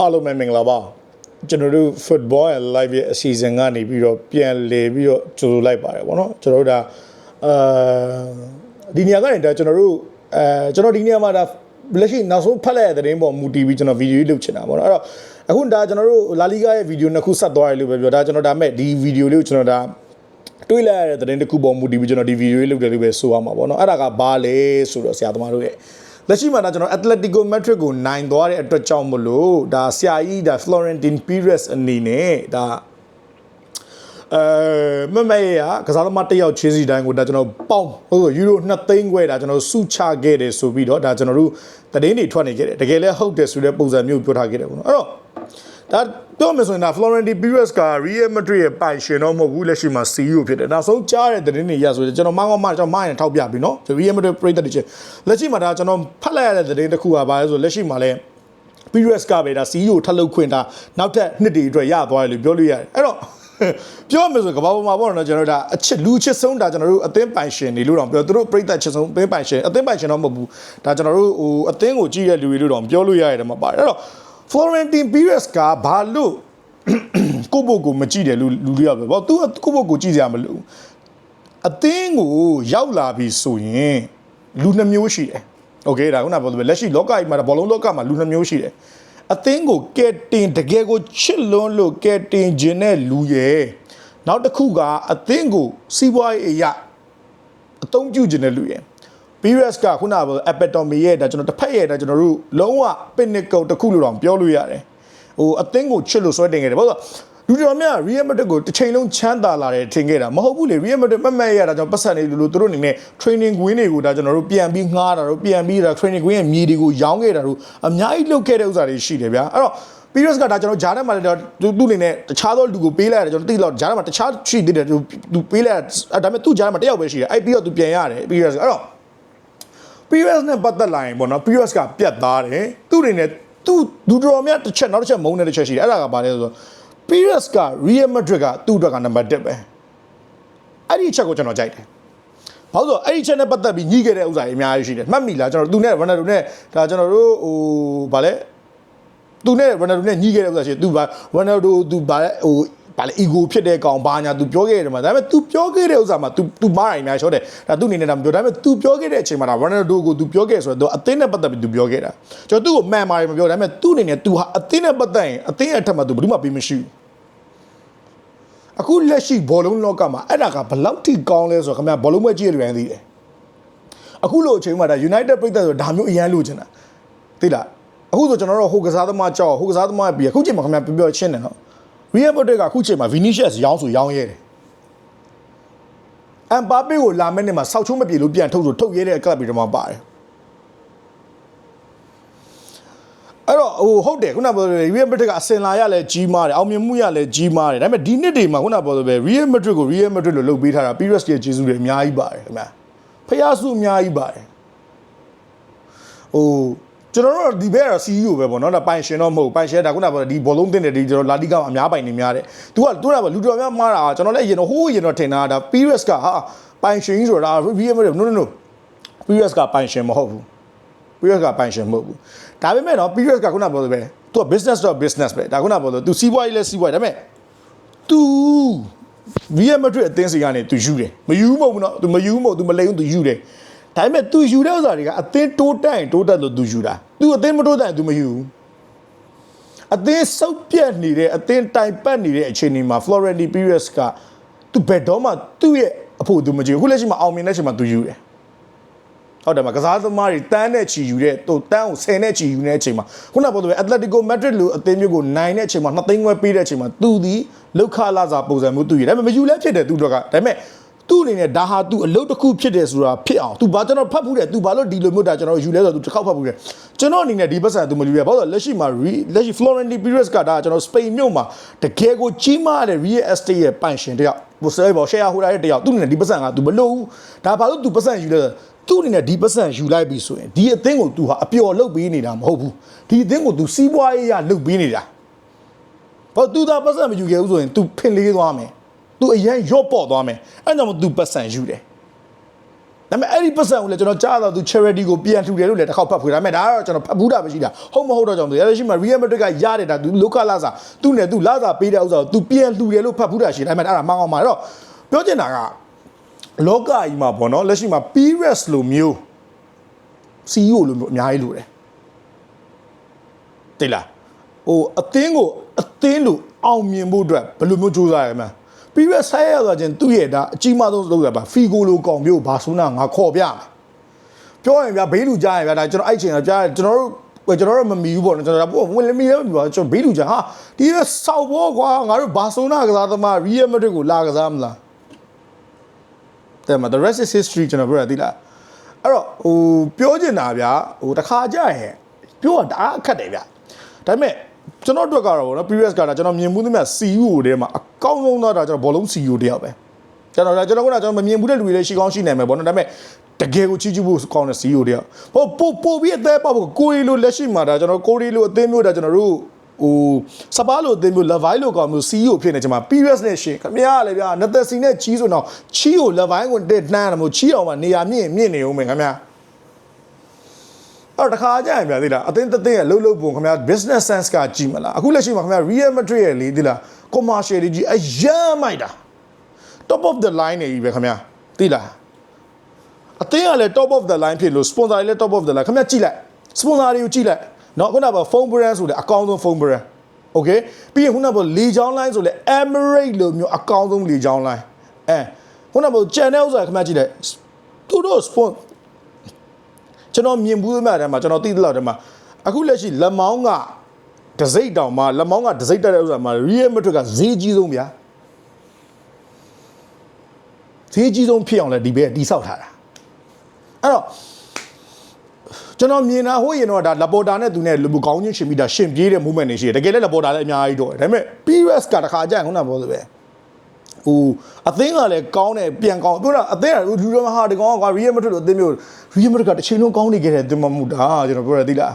အားလုံးပဲမင်္ဂလာပါကျွန်တော်တို့ football and live ရဲ့အစီအစဉ်ကနေပြီးတော့ပြန်လည်ပြီးတော့ကြိုဆိုလိုက်ပါတယ်ဗောနော်ကျွန်တော်တို့ဒါအာဒီနေရာကနေဒါကျွန်တော်တို့အဲကျွန်တော်ဒီနေရာမှာဒါလက်ရှိနောက်ဆုံးဖတ်လိုက်ရတဲ့သတင်းပေါ်မူတည်ပြီးကျွန်တော်ဗီဒီယိုလုပ်ချင်တာဗောနော်အဲ့တော့အခုဒါကျွန်တော်တို့လာလီဂါရဲ့ဗီဒီယိုနှစ်ခုဆက်သွားရလို့ပဲပြောဒါကျွန်တော်ဒါမဲ့ဒီဗီဒီယိုလေးကိုကျွန်တော်ဒါတွေးလိုက်ရတဲ့သတင်းတစ်ခုပေါ်မူတည်ပြီးကျွန်တော်ဒီဗီဒီယိုလေးလုပ်တယ်လို့ပဲဆိုရမှာပေါ့နော်အဲ့ဒါကဘာလဲဆိုတော့ဆရာသမားတို့ရဲ့ လက်ရှိမှာဒါကျွန်တော် Atletico Madrid ကိုနိုင်သွားတဲ့အတွက်ကြောင့်မလို့ဒါဆရာကြီးဒါ Florentine Perez အနေနဲ့ဒါအဲမမရကစားသမားတစ်ယောက်ချင်းစီတိုင်းကိုဒါကျွန်တော်ပေါင်းဟုတ်ယူရို2သိန်းခွဲဒါကျွန်တော်စုချခဲ့တယ်ဆိုပြီးတော့ဒါကျွန်တော်တို့သတင်းတွေထွက်နေခဲ့တယ်တကယ်လည်းဟုတ်တယ်ဆိုတဲ့ပုံစံမျိုးပြောထားခဲ့တယ်ပေါ့နော်အဲ့တော့ဒါ ပြောမယ်ဆိုရင်ဒါ Florentine Perez က Real Madrid ရဲ့ပိုင်ရှင်တော့မဟုတ်ဘူးလက်ရှိမှာ CEO ဖြစ်တယ်နောက်ဆုံးကြားတဲ့သတင်းတွေရဆိုရင်ကျွန်တော်မောင်းမောင်းကျွန်တော်မိုင်းထောက်ပြပြီနော် Real Madrid ပြည်သက်တွေချင်းလက်ရှိမှာဒါကျွန်တော်ဖတ်လိုက်ရတဲ့သတင်းတစ်ခုကဘာလဲဆိုလက်ရှိမှာလဲ PRS ကပဲဒါ CEO ထပ်လုပ်ခွင့်ဒါနောက်ထပ်နှစ်တည်အတွက်ရသွားတယ်လို့ပြောလို့ရတယ်အဲ့တော့ပြောမယ်ဆိုကဘာပေါ်မှာပေါ့နော်ကျွန်တော်တို့ဒါအချစ်လူချစ်ဆုံးဒါကျွန်တော်တို့အသင်းပိုင်ရှင်တွေလို့တော့ပြောသူတို့ပြိသက်ချစ်ဆုံးအသင်းပိုင်ရှင်အသင်းပိုင်ရှင်တော့မဟုတ်ဘူးဒါကျွန်တော်တို့ဟိုအသင်းကိုကြည့်တဲ့လူတွေလို့တော့ပြောလို့ရတယ်မှာပါတယ်အဲ့တော့ Florentine Perez ကဘာလို့ကိုဘိုကိုမကြည့်တယ်လူလူတွေကပဲပေါ့သူကိုဘိုကိုကြည့်စရာမလိုဘူးအသင်းကိုရောက်လာပြီဆိုရင်လူနှမျိုးရှိတယ်โอเคဒါခုနကပြောလို့ပဲလက်ရှိလောကကြီးမှာဘောလုံးလောကမှာလူနှမျိုးရှိတယ်အသင်းကိုကဲတင်တကယ်ကိုချစ်လွန်းလို့ကဲတင်ခြင်းတဲ့လူရဲ့နောက်တစ်ခုကအသင်းကိုစီးပွားရေးအရာအသုံးပြုခြင်းတဲ့လူရဲ့ PRS ကခုနကပြော epitome ရဲ့ဒါကျွန်တော်တစ်ဖက်ရဲ့ဒါကျွန်တော်တို့လုံးဝ pinnacle တစ်ခုလို့တော့ပြောလို့ရတယ်ဟိုအသင်းကိုချစ်လို့ဆွဲတင်ခဲ့တယ်ဘာလို့လူတော်များ Real Madrid ကိုတစ်ချိန်လုံးချမ်းသာလာတယ်ထင်ခဲ့တာမဟုတ်ဘူးလေ Real Madrid မမတ်ရတာကြောင့်ပတ်စံနေလို့လို့သူတို့အနေနဲ့ training win တွေကိုဒါကျွန်တော်တို့ပြန်ပြီးငှားတာတို့ပြန်ပြီးဒါ training win ရဲ့မြေတွေကိုရောင်းခဲ့တာတို့အများကြီးလုပ်ခဲ့တဲ့ဥစ္စာတွေရှိတယ်ဗျာအဲ့တော့ PRS ကဒါကျွန်တော်ဂျားထဲမှာလည်းသူသူ့အနေနဲ့တခြားသောလူကိုပေးလိုက်ရတယ်ကျွန်တော်သိတော့ဂျားထဲမှာတခြားရှိသေးတယ်သူသူပေးလိုက်ဒါပေမဲ့သူ့ဂျားထဲမှာတယောက်ပဲရှိတယ်အဲ့ပြီးတော့သူပြန်ရတယ် PRS အဲ့တော့ PRS နဲ့ပတ်သက်လာရင်ပေါ့နော် PRS ကပြတ်သားတယ်သူ့အနေနဲ့သူ့ဒူတော်မြတ်တစ်ချက်နောက်တစ်ချက်မုန်းတဲ့တစ်ချက်ရှိတယ်အဲ့ဒါကဘာလဲဆိုတော့ PRS က Real Madrid ကသူ့အတွက်ကနံပါတ်1ပဲအဲ့ဒီအချက်ကိုကျွန်တော်ကြိုက်တယ်ဘာလို့ဆိုအဲ့ဒီချက်နဲ့ပတ်သက်ပြီးညှိခဲ့တဲ့ဥစ္စာတွေအများကြီးရှိတယ်မှတ်မိလားကျွန်တော်သူနဲ့ Ronaldo နဲ့ဒါကျွန်တော်တို့ဟိုဗာလဲသူနဲ့ Ronaldo နဲ့ညှိခဲ့တဲ့ဥစ္စာရှိတယ်သူဗာ Ronaldo သူဗာလဲဟို ဗာလေ ego ဖြစ်တဲ့ကောင်ဘာညာ तू ပြောခဲ့တယ်မှာဒါပေမဲ့ तू ပြောခဲ့တဲ့ဥစ္စာမှာ तू तू မားရင်များရှော့တယ်ဒါ तू အနေနဲ့ဒါမပြောဒါပေမဲ့ तू ပြောခဲ့တဲ့အချိန်မှာဒါ Ronaldo ကို तू ပြောခဲ့ဆိုတော့ तू အသင်းနဲ့ပတ်သက်ပြီး तू ပြောခဲ့တာကျွန်တော်သူ့ကိုမှန်ပါတယ်မပြောဒါပေမဲ့ तू အနေနဲ့ तू ဟာအသင်းနဲ့ပတ်သက်ရင်အသင်းအထက်မှာ तू ဘယ်သူမှပေးမရှိဘူးအခုလက်ရှိဘောလုံးလောကမှာအဲ့ဒါကဘယ်လောက်ထိကောင်းလဲဆိုတော့ခင်ဗျာဘောလုံးပွဲကြည့်ရပြန်သိတယ်အခုလိုအချိန်မှာဒါ United ပြည်သက်ဆိုဒါမျိုးအရန်လိုချင်တာသိလားအခုဆိုကျွန်တော်တို့ဟိုကစားသမားကြောက်ဟိုကစားသမားပြီးအခုချိန်မှာခင်ဗျာပြောပြောချင်းတယ်နော် Real Madrid ကအခုချိန်မှာ Vinicius ရောင်းဆိုရောင်းရဲတယ်အမ်ပါပေကိုလာမယ့်နေ့မှာစောက်ချုံးမပြေလို့ပြန်ထုတ်ဆိုထုတ်ရဲတဲ့ကလပ်ပြီးတော့မှပါတယ်အဲ့တော့ဟိုဟုတ်တယ်ခုနပြောတယ် Real Madrid ကအစင်လာရလဲကြီးမားတယ်အောင်မြင်မှုရလဲကြီးမားတယ်ဒါပေမဲ့ဒီနှစ်တွေမှာခုနပြောတယ်ပဲ Real Madrid ကို Real Madrid လို့လုပ်ပေးထားတာ Pires ရဲ့ဂျေဇူးတွေအများကြီးပါတယ်ခင်ဗျာဖျားစုအများကြီးပါတယ်ဟို ကျွန်တော်တို့ဒီဘက်ကတော့ CEO ပဲပေါ့နော်ဒါပိုင်ရှင်တော့မဟုတ်ပိုင်ရှင်ဒါခုနကပြောဒီဘောလုံးတင်တယ်ဒီကျွန်တော်လာလီဂါမှာအများပိုင်နေများတယ်။ तू က तू ကလူတော်များမှားတာကျွန်တော်လည်းရင်တော့ဟိုးရင်တော့ထင်တာဒါ Pires ကဟာပိုင်ရှင်ကြီးဆိုတာ Real Madrid no no no Pires ကပိုင်ရှင်မဟုတ်ဘူး။ Pires ကပိုင်ရှင်မဟုတ်ဘူး။ဒါပေမဲ့တော့ Pires ကခုနပြောလို့ပဲ तू က business တော့ business ပဲဒါခုနပြောလို့ तू စီးပွားရေးလဲစီးပွားရေးဒါပေမဲ့ तू Real Madrid အသင်းစီကနေ तू ယူတယ်မယူမဟုတ်ဘူးနော် तू မယူမဟုတ် तू မလိမ်ဘူး तू ယူတယ် ဒါပေမဲ့ तू ယူတဲ့ဥစ္စာတွေကအသင်းတိုးတက်ရင်တိုးတက်လို့ तू ယူတာ तू အသင်းမတိုးတက်ရင် तू မယူဘူးအသင်းစုပ်ပြတ်နေတဲ့အသင်းတိုင်ပတ်နေတဲ့အချိန်ဒီမှာ Florentine Perez က तू ဘယ်တော့မှသူ့ရဲ့အဖို့ तू မကြည့်ဘူးအခုလက်ရှိမှာအောင်မြင်တဲ့အချိန်မှာ तू ယူတယ်ဟုတ်တယ်မကစားသမားတွေတန်းနဲ့ချီယူတဲ့သူတန်းကို10နဲ့ချီယူနေတဲ့အချိန်မှာခုနကပြောတဲ့ Atletico Madrid လိုအသင်းမျိုးကိုနိုင်တဲ့အချိန်မှာနှစ်သိန်းခွဲပေးတဲ့အချိန်မှာသူဒီလောက်ခလာစာပုံစံမျိုးသူရဒါပေမဲ့မယူလဲဖြစ်တယ်သူတို့ကဒါပေမဲ့သူ့ အနေနဲ့ဒါဟာ तू အလုပ်တစ်ခုဖြစ်တယ်ဆိုတာဖြစ်အောင် तू ဘာကျွန်တော်ဖတ်ဘူးတယ် तू ဘာလို့ဒီလိုမျိုးဒါကျွန်တော်ယူလဲဆိုတော့ तू တစ်ခေါက်ဖတ်ဘူးတယ်ကျွန်တော်အနေနဲ့ဒီပတ်စံ तू မယူရဘာလို့လက်ရှိမှာလက်ရှိ Florentine Perez ကဒါကျွန်တော်စပိန်မြို့မှာတကယ်ကိုကြီးမားတဲ့ real estate ရဲ့ပိုင်ရှင်တယောက်ဘိုဆဲဘော share holder ရဲ့တယောက်သူ့အနေနဲ့ဒီပတ်စံက तू မလို့ဘူးဒါဘာလို့ तू ပတ်စံယူလဲသူ့အနေနဲ့ဒီပတ်စံယူလိုက်ပြီဆိုရင်ဒီအသင်းကို तू ဟာအပျော်လုပ်ပေးနေတာမဟုတ်ဘူးဒီအသင်းကို तू စီးပွားရေးရလုပ်ပေးနေတာဘာ तू ဒါပတ်စံမယူခဲ့ဘူးဆိုရင် तू ဖင်လေးသွားမယ် तू အရင်ရော့ပေါ့သွားမယ်အဲ့ကြောင့်မို့ तू ပတ်စံယူတယ်ဒါပေမဲ့အဲ့ဒီပတ်စံကိုလည်းကျွန်တော်ကြားတော့သူ charity ကိုပြန်ထူတယ်လို့လည်းတစ်ခေါက်ဖတ်ဖွေဒါပေမဲ့ဒါကတော့ကျွန်တော်ဖတ်ဘူးတာမရှိတာဟုတ်မဟုတ်တော့ကြောင့်သူရရှိမှာ Real Madrid ကရတယ်ဒါသူလောကလာစာသူ့နဲ့သူလာစာပေးတဲ့ဥစ္စာကိုသူပြန်ထူတယ်လို့ဖတ်ဘူးတာရှိတယ်ဒါပေမဲ့အဲ့ဒါမှန်အောင်မှာတော့ပြောချင်တာကလောကကြီးမှာပေါ့နော်လက်ရှိမှာ Pires လိုမျိုး CEO လိုမျိုးအများကြီးလိုတယ်တိတ်လားဟိုအသင်းကိုအသင်းလိုအောင်မြင်ဖို့အတွက်ဘယ်လိုမျိုးကြိုးစားရမလဲ ပြီးရဆက်ရသွားခြင်းသူ့ရဲ့ဒါအကြီးမားဆုံးလုပ်ရပါဖီဂိုလိုကောင်မျိုးဘာဆိုနာငါခေါ်ပြမယ်ပြောရင်ဗျာဘေးလူကြားရင်ဗျာဒါကျွန်တော်အဲ့ချိန်ကကြားကျွန်တော်တို့ကျွန်တော်တို့မမီဘူးပေါ့နော်ကျွန်တော်တို့ဝင်လမီလည်းမမီပါကျွန်တော်ဘေးလူကြားဟာဒီရဆောက်ဘောကွာငါတို့ဘာဆိုနာကစားသမား Real Madrid ကိုလာကစားမလားတဲ့မှာ the rest is history ကျွန်တော်ပြောရသေးလားအဲ့တော့ဟိုပြောချင်တာဗျာဟိုတခါကြရင်ပြောတာတအားအခက်တယ်ဗျာဒါပေမဲ့ ကျွန်တော်အတွက်ကတော့ဗောနော် previous ကတာကျွန်တော်မြင်မှုသမျှ CEO တဲမှာအကောင်းဆုံးတော့ဒါကျွန်တော်ဘောလုံး CEO တယောက်ပဲကျွန်တော်ကျွန်တော်ကကျွန်တော်မမြင်ဘူးတဲ့လူတွေလည်းရှိကောင်းရှိနိုင်မယ်ဗောနော်ဒါပေမဲ့တကယ်ကိုချီးကျူးဖို့ကောင်းတဲ့ CEO တယောက်ဟိုပို့ပို့ပြီးအသေးပေါ့ကိုရီလိုလက်ရှိမှာဒါကျွန်တော်ကိုရီလိုအသင်းမျိုးဒါကျွန်တော်တို့ဟိုစပါးလိုအသင်းမျိုး level လိုကောင်မျိုး CEO ဖြစ်နေကျွန်မ previous နဲ့ရှင်ခင်ဗျားလည်းဗျာနသက်စီနဲ့ချီးဆိုတော့ချီးကို level ကိုတက်နှမ်းတယ်မို့ချီးအောင်မှနေရာမြင့်မြင့်နေဦးမယ်ခင်ဗျာအဲ့ တော့တခါကြရင်ဗျာသိလားအတင်းတတင်းရဲ့လှုပ်လှုပ်ပုံခင်ဗျာ business sense ကကြည့်မလားအခုလက်ရှိမှာခင်ဗျာ Real Madrid ရဲ့လေသိလား commercial ကြီးအယမ်းမိုက်တာ top of the line နေကြီးပဲခင်ဗျာသိလားအတင်းကလည်း top of the line ဖြစ်လို့ sponsor တွေလည်း top of the line ခင်ဗျာကြည့်လိုက် sponsor တွေကိုကြည့်လိုက်เนาะခုနက phone brand ဆိုလည်းအကောင်းဆုံး phone brand okay ပြီးရင်ခုနကလေချောင်း line ဆိုလည်း Emirates လိုမျိုးအကောင်းဆုံးလေချောင်း line အဲခုနက channel ဥစ္စာခင်ဗျာကြည့်လိုက်သူတို့ sponsor ကျွန်တော်မြင်ဘူးသမျှတည်းမှာကျွန်တော်သိသလောက်တည်းမှာအခုလက်ရှိလက်မောင်းကဒစိမ့်တောင်မှာလက်မောင်းကဒစိမ့်တက်တဲ့ဥစ္စာမှာ Real Madrid ကဈေးကြီးဆုံးဗျာဈေးကြီးဆုံးဖြစ်အောင်လဲဒီဘက်ကတိဆောက်ထားတာအဲ့တော့ကျွန်တော်မြင်တာဟိုရင်တော့ဒါလပေါ်တာနဲ့သူနဲ့လူကောင်းချင်းရှင်ပြီးတာရှင်ပြေးတဲ့ movement တွေရှိတယ်တကယ်လည်းလပေါ်တာလည်းအများကြီးတော့တယ်ဒါပေမဲ့ PRS ကတခါကြရင်ခုနကပြောသလိုပဲ ဟိုအသင်းကလည်းကောင်းတယ်ပြန်ကောင်းပြောတာအသင်းကလူတော်မဟာဒီကောင်ကရီယယ်မက်ဒရစ်လိုအသင်းမျိုးရီယယ်မက်ဒရစ်ကတစ်ချိန်လုံးကောင်းနေခဲ့တဲ့တင်မမှုတာကျွန်တော်ပြောရသေးလား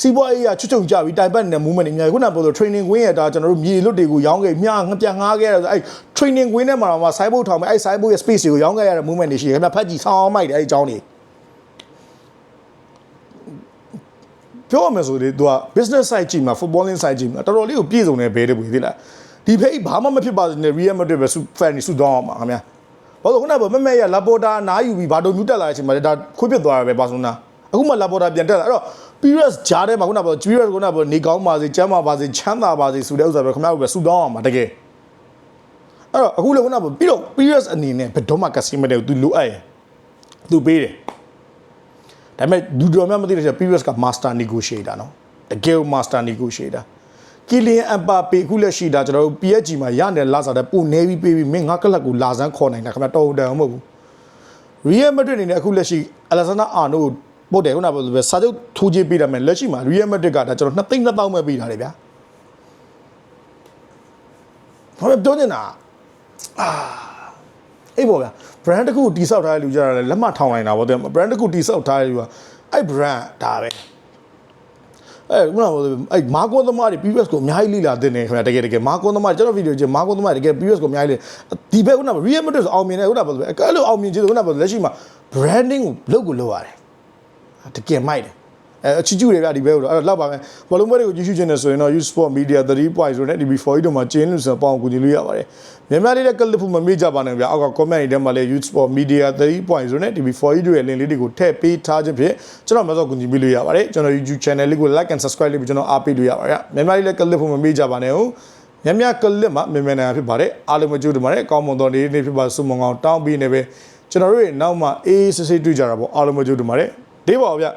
စီးပွားရေးကချွတ်ချုံကြပြီးတိုင်ပတ်နေတဲ့ movement တွေအများကြီးခုနကပြောလို့ training wing ရတာကျွန်တော်တို့မြေလွတ်တွေကိုရောင်းခဲ့မြငှပြန်ငားခဲ့ရဆိုအဲ့ training wing နဲ့မှာတော့ cyber ထောင်မယ်အဲ့ cyber ရဲ့ space တွေကိုရောင်းခဲ့ရတဲ့ movement တွေရှိတယ်ခင်ဗျဖတ်ကြည့်ဆောင်းအောင်မိုက်တယ်အဲ့အကြောင်းတွေပြောရမယ်ဆိုလေ तू က business side ကြည့်မှာ footballing side ကြည့်မှာတော်တော်လေးကိုပြည့်စုံနေဘဲတဲ့ဘူးသိလား ဒီဖိတ်ဘာမှမဖြစ်ပါစေနဲ့ Real Madrid ပဲစု fan တွေစုတောင်းအောင်ပါခင်ဗျာဘာလို့ခုနကမမဲရလာပေါ်တာနားယူပြီးဘာတို့မြူတက်လာတဲ့အချိန်မှာဒါခွေးပြစ်သွားရပဲပါဆုံးနာအခုမှလာပေါ်တာပြန်တက်လာအဲ့တော့ Pires ဂျားထဲမှာခုနက Pires ခုနကနေကောင်းပါစေချမ်းသာပါစေချမ်းသာပါစေဆိုတဲ့ဥစ္စာပဲခင်ဗျားတို့ပဲစုတောင်းအောင်ပါတကယ်အဲ့တော့အခုလည်းခုနကပြီးတော့ Pires အနေနဲ့ဘယ်တော့မှ customer တွေကို तू လိုအပ်ရင် तू ပေးတယ်ဒါပေမဲ့လူတော်များမသိတဲ့ချက် Pires က master negotiator နော်တကယ် master negotiator ကီလီယန်အပါပေခုလက်ရှိတာကျွန်တော်တို့ PSG မှာရနေတဲ့လာစားတဲ့ပုံနေပြီးပေးပြီးမင်းငါကလပ်ကိုလာစမ်းခေါ်နိုင်တာခင်ဗျတော်တယ်မဟုတ်ဘူး Real Madrid အနေနဲ့အခုလက်ရှိ Alexander Arnold ပို့တယ်ခုနကပြောလို့ပဲစာချုပ်ထိုးချပေးတယ်မယ်လက်ရှိမှာ Real Madrid ကဒါကျွန်တော်2သိန်း2000ပဲပေးတာလေဗျာဘာပဲပြောနေတာအာအေးပေါ့ဗျာ brand တစ်ခုတိစောက်ထားတဲ့လူကြတာလည်းလက်မှတ်ထောင်နိုင်တာပေါ့တဲ့ brand တစ်ခုတိစောက်ထားတဲ့လူကအဲ့ brand ဒါပဲ အဲခုနကအဲ့မာကွန်သမားတွေ previous ကိုအများကြီးလိလာတင်နေခင်ဗျာတကယ်တကယ်မာကွန်သမားကျွန်တော်ဗီဒီယိုကြည့်မာကွန်သမားတကယ် previous ကိုအများကြီးလေဒီဘက်ခုနက real metal ဆိုအောင်မြင်တယ်ခုနကပြောလို့အဲ့လိုအောင်မြင်ခြင်းခုနကပြောလက်ရှိမှာ branding ကိုလုပ်ကိုလုပ်ရတယ်တကယ်မိုက်တယ် အဲအချီကျူတွေဗျာဒီဘဲကိုတော့အဲ့တော့လောက်ပါမယ်ဘောလုံးပွဲတွေကိုကြည့်ရှုခြင်းနဲ့ဆိုရင်တော့ Youth Sport Media 3 point ဆိုတဲ့ DB4 တို့မှာကျင်းလို့ဆိုတော့ပေါအောင်ကူညီလို့ရပါတယ်မြန်မာလေးလည်းကလစ်ဖို့မမေ့ကြပါနဲ့ဗျာအောက်က comment တွေထဲမှာလည်း Youth Sport Media 3 point ဆိုတဲ့ DB4 တို့ရဲ့ link လေးတွေကိုထည့်ပေးထားခြင်းဖြင့်ကျွန်တော်မစောကူညီပေးလို့ရပါတယ်ကျွန်တော် YouTube channel လေးကို like and subscribe လုပ်ပြီးကျွန်တော်အားပေးလို့ရပါတယ်မြန်မာလေးလည်းကလစ်ဖို့မမေ့ကြပါနဲ့ဟုတ်မြမြကလစ်မှာမြန်မြန်နိုင်ဖြစ်ပါတယ်အားလုံးမကြိုးတပါတယ်အကောင်းမွန်သောနေ့နေ့ဖြစ်ပါဆုမွန်ကောင်းတောင်းပြီးနေပဲကျွန်တော်တို့ရဲ့နောက်မှာအေးအေးဆေးဆေးတွေ့ကြတာပေါ့အားလုံးမကြိုးတပါတယ်ဒေးပါဗျာ